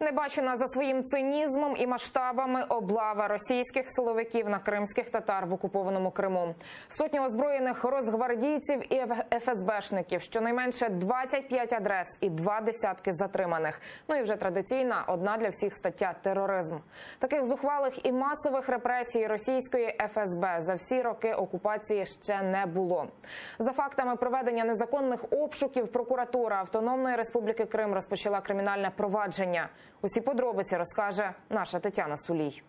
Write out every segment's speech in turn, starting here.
Небачена за своїм цинізмом і масштабами облава російських силовиків на кримських татар в окупованому Криму. Сотні озброєних розгвардійців і ФСБшників, щонайменше 25 адрес і два десятки затриманих. Ну і вже традиційна одна для всіх стаття тероризм. Таких зухвалих і масових репресій російської ФСБ за всі роки окупації ще не було. За фактами проведення незаконних обшуків прокуратура Автономної Республіки Крим розпочала кримінальне провадження. Усі подробиці розкаже наша Тетяна Сулій.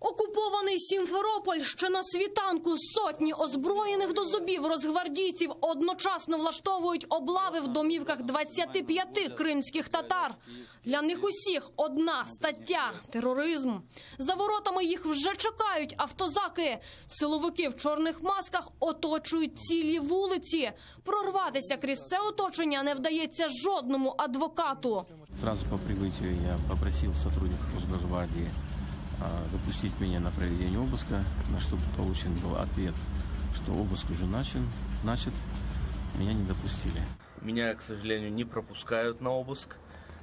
Окупований Сімферополь ще на світанку сотні озброєних до зубів розгвардійців одночасно влаштовують облави в домівках 25 кримських татар. Для них усіх одна стаття тероризм. За воротами їх вже чекають автозаки. Силовики в чорних масках оточують цілі вулиці. Прорватися крізь це оточення не вдається жодному адвокату. Сразу по прибытию я попросил сотрудников Росгвардии а, допустить меня на проведение обыска, на что получен был ответ, что обыск уже начат, начат. Меня не допустили. Меня, к сожалению, не пропускают на обыск,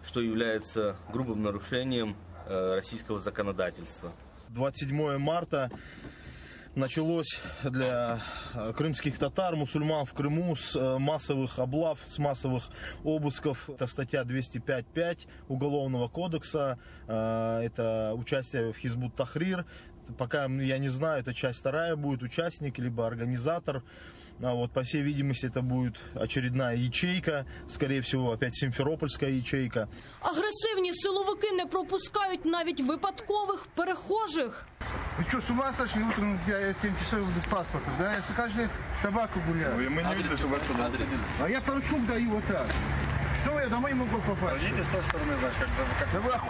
что является грубым нарушением э, российского законодательства. 27 марта началось для э, крымских татар, мусульман в Крыму с э, массовых облав, с массовых обысков. Это статья 205.5 Уголовного кодекса. Э, Это участие в Хизбут Тахрир. Пока я не знаю, это часть вторая будет, участник, либо организатор. А вот, по всей видимости, это будет очередная ячейка, скорее всего, опять симферопольская ячейка. Агресивні силовики не пропускають навіть випадкових перехожих. Вы что, с ума сошли утром я 7 часов без паспорта? Да, я с каждой собаку гуляю. Мы не видели, чтобы отсюда. А я толчок даю вот так. Что я домой могу попасть? Пойдите с той стороны, значит, как, за- как Да вы оху-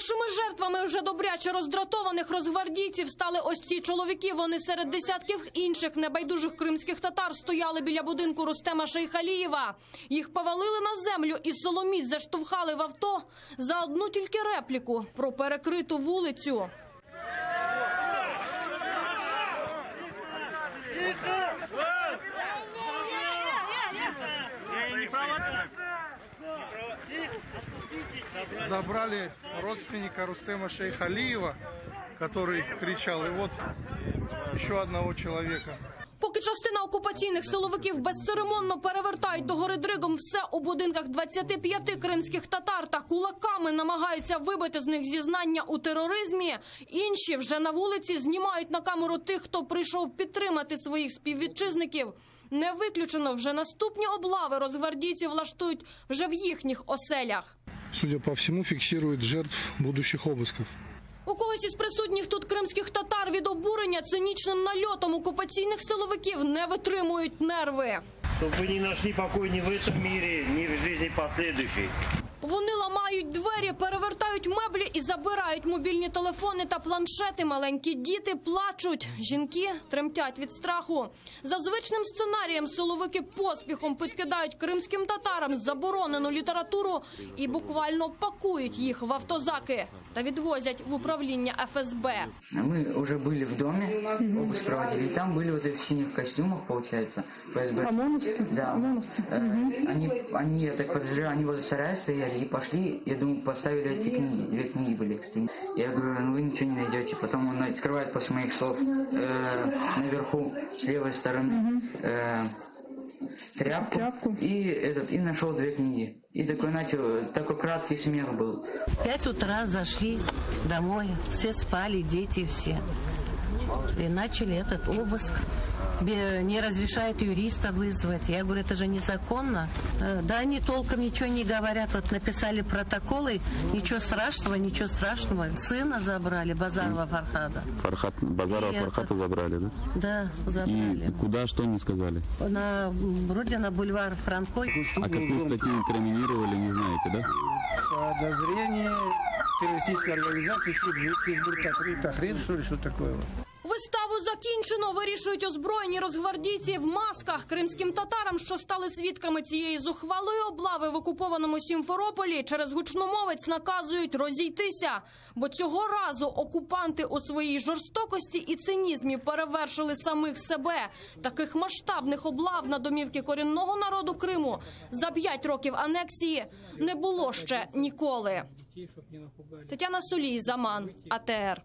Першими жертвами вже добряче роздратованих розгвардійців стали ось ці чоловіки. Вони серед десятків інших небайдужих кримських татар стояли біля будинку Рустема Шейхалієва. Їх повалили на землю і соломіць заштовхали в авто за одну тільки репліку про перекриту вулицю. Забрали родственника Рустема Шейхалиева, который кричал, и вот еще одного человека. Поки частина окупаційних силовиків безцеремонно перевертають до гори дригом все у будинках 25 кримських татар та кулаками намагаються вибити з них зізнання у тероризмі. Інші вже на вулиці знімають на камеру тих, хто прийшов підтримати своїх співвітчизників. Не виключено вже наступні облави розгвардійці влаштують вже в їхніх оселях судя по всему, фиксирует жертв будущих обысков. У когось із присутніх тут кримських татар від обурення цинічним нальотом окупаційних силовиків не витримують нерви. чтобы вы не нашли покой ни в этом мире, ни в жизни последующей. Вони ламають двері, перевертають меблі і забирають мобільні телефони та планшети. Маленькі діти плачуть. Жінки тремтять від страху. За звичним сценарієм силовики поспіхом підкидають кримським татарам заборонену літературу і буквально пакують їх в автозаки та відвозять в управління ФСБ. Мы уже были в доме, обыск проводили, и там были вот эти в синих костюмах, получается, ФСБ. ОМОНовцы? Да. ОМОНовцы. Э, Они, они, я так подозреваю, они возле сарая стояли И пошли, я думаю, поставили эти книги, две книги были, кстати. Я говорю, ну вы ничего не найдете. Потом он открывает после моих слов э, наверху, с левой стороны, э, тряпку, Тряпку. и этот, и нашел две книги. И такой начал, такой краткий смех был. Пять утра зашли домой, все спали, дети все. И начали этот обыск. Не разрешают юриста вызвать. Я говорю, это же незаконно. Э, Да они толком ничего не говорят. Вот написали протоколы, ничего страшного, ничего страшного. Сына забрали, Базарова Фархада. Фархат, Базарова И это- Фархата забрали, да? Да, забрали. куда, что не сказали? На, вроде на бульвар Франкой. А какую статью инкриминировали, не знаете, да? Подозрение террористической организации Тахрир, Тахрир, что ли, что такое? Виставу закінчено, вирішують озброєні розгвардійці в масках. Кримським татарам, що стали свідками цієї зухвалої облави в окупованому Сімферополі, через гучномовець наказують розійтися. Бо цього разу окупанти у своїй жорстокості і цинізмі перевершили самих себе. Таких масштабних облав на домівки корінного народу Криму за п'ять років анексії не було ще ніколи. Тетяна Солій, Заман, АТР.